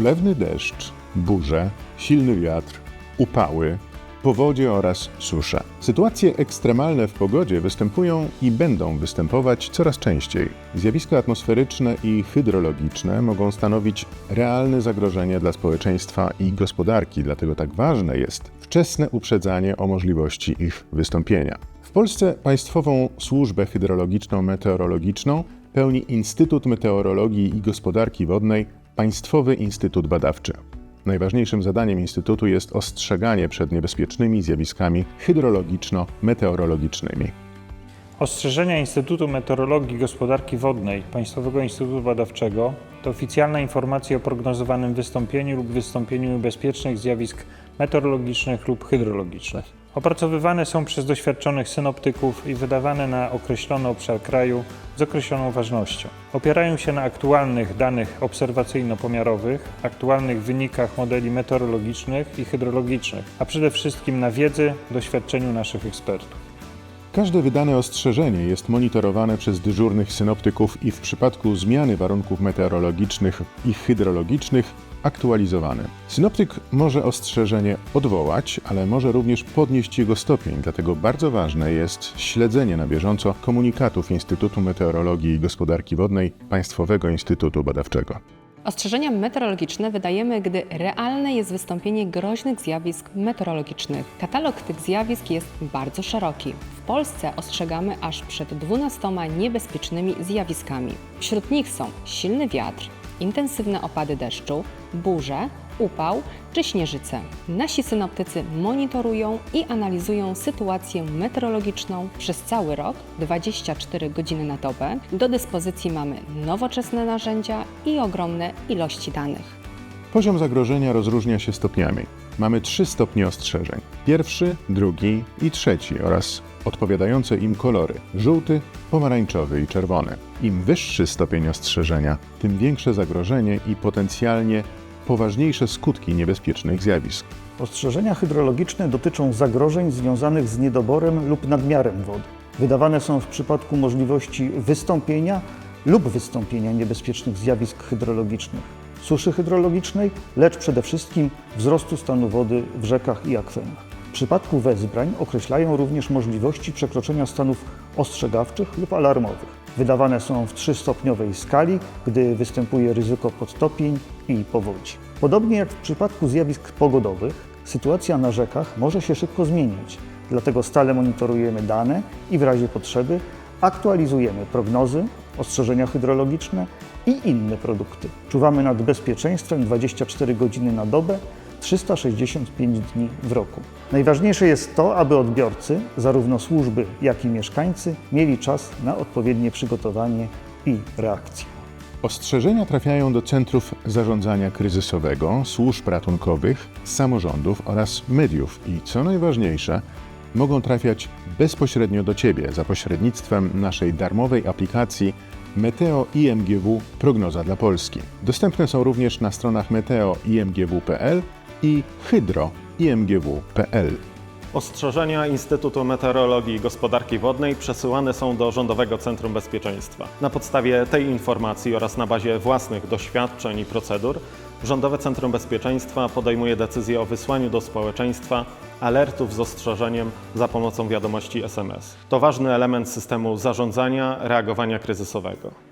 ulewny deszcz, burze, silny wiatr, upały, powodzie oraz susze. Sytuacje ekstremalne w pogodzie występują i będą występować coraz częściej. Zjawiska atmosferyczne i hydrologiczne mogą stanowić realne zagrożenie dla społeczeństwa i gospodarki, dlatego tak ważne jest wczesne uprzedzanie o możliwości ich wystąpienia. W Polsce Państwową Służbę Hydrologiczno-Meteorologiczną pełni Instytut Meteorologii i Gospodarki Wodnej Państwowy Instytut Badawczy. Najważniejszym zadaniem Instytutu jest ostrzeganie przed niebezpiecznymi zjawiskami hydrologiczno-meteorologicznymi. Ostrzeżenia Instytutu Meteorologii i Gospodarki Wodnej Państwowego Instytutu Badawczego to oficjalna informacja o prognozowanym wystąpieniu lub wystąpieniu niebezpiecznych zjawisk meteorologicznych lub hydrologicznych. Opracowywane są przez doświadczonych synoptyków i wydawane na określony obszar kraju z określoną ważnością. Opierają się na aktualnych danych obserwacyjno-pomiarowych, aktualnych wynikach modeli meteorologicznych i hydrologicznych, a przede wszystkim na wiedzy, doświadczeniu naszych ekspertów. Każde wydane ostrzeżenie jest monitorowane przez dyżurnych synoptyków i w przypadku zmiany warunków meteorologicznych i hydrologicznych aktualizowane. Synoptyk może ostrzeżenie odwołać, ale może również podnieść jego stopień, dlatego bardzo ważne jest śledzenie na bieżąco komunikatów Instytutu Meteorologii i Gospodarki Wodnej Państwowego Instytutu Badawczego. Ostrzeżenia meteorologiczne wydajemy, gdy realne jest wystąpienie groźnych zjawisk meteorologicznych. Katalog tych zjawisk jest bardzo szeroki. W Polsce ostrzegamy aż przed 12 niebezpiecznymi zjawiskami. Wśród nich są silny wiatr, intensywne opady deszczu, burze, upał czy śnieżyce. Nasi synoptycy monitorują i analizują sytuację meteorologiczną przez cały rok, 24 godziny na dobę. Do dyspozycji mamy nowoczesne narzędzia i ogromne ilości danych. Poziom zagrożenia rozróżnia się stopniami. Mamy trzy stopnie ostrzeżeń: pierwszy, drugi i trzeci oraz odpowiadające im kolory: żółty, pomarańczowy i czerwony. Im wyższy stopień ostrzeżenia, tym większe zagrożenie i potencjalnie poważniejsze skutki niebezpiecznych zjawisk. Ostrzeżenia hydrologiczne dotyczą zagrożeń związanych z niedoborem lub nadmiarem wody. Wydawane są w przypadku możliwości wystąpienia lub wystąpienia niebezpiecznych zjawisk hydrologicznych, suszy hydrologicznej, lecz przede wszystkim wzrostu stanu wody w rzekach i akwenach. W przypadku wezbrań określają również możliwości przekroczenia stanów ostrzegawczych lub alarmowych. Wydawane są w trzystopniowej skali, gdy występuje ryzyko podtopień i powodzi. Podobnie jak w przypadku zjawisk pogodowych, sytuacja na rzekach może się szybko zmienić, dlatego stale monitorujemy dane i w razie potrzeby aktualizujemy prognozy, ostrzeżenia hydrologiczne i inne produkty. Czuwamy nad bezpieczeństwem 24 godziny na dobę, 365 dni w roku. Najważniejsze jest to, aby odbiorcy, zarówno służby, jak i mieszkańcy, mieli czas na odpowiednie przygotowanie i reakcję. Ostrzeżenia trafiają do centrów zarządzania kryzysowego, służb ratunkowych, samorządów oraz mediów i co najważniejsze, mogą trafiać bezpośrednio do Ciebie za pośrednictwem naszej darmowej aplikacji Meteo IMGW Prognoza dla Polski. Dostępne są również na stronach meteoimgw.pl i hydroimgw.pl. Ostrzeżenia Instytutu Meteorologii i Gospodarki Wodnej przesyłane są do Rządowego Centrum Bezpieczeństwa. Na podstawie tej informacji oraz na bazie własnych doświadczeń i procedur Rządowe Centrum Bezpieczeństwa podejmuje decyzję o wysłaniu do społeczeństwa alertów z ostrzeżeniem za pomocą wiadomości SMS. To ważny element systemu zarządzania reagowania kryzysowego.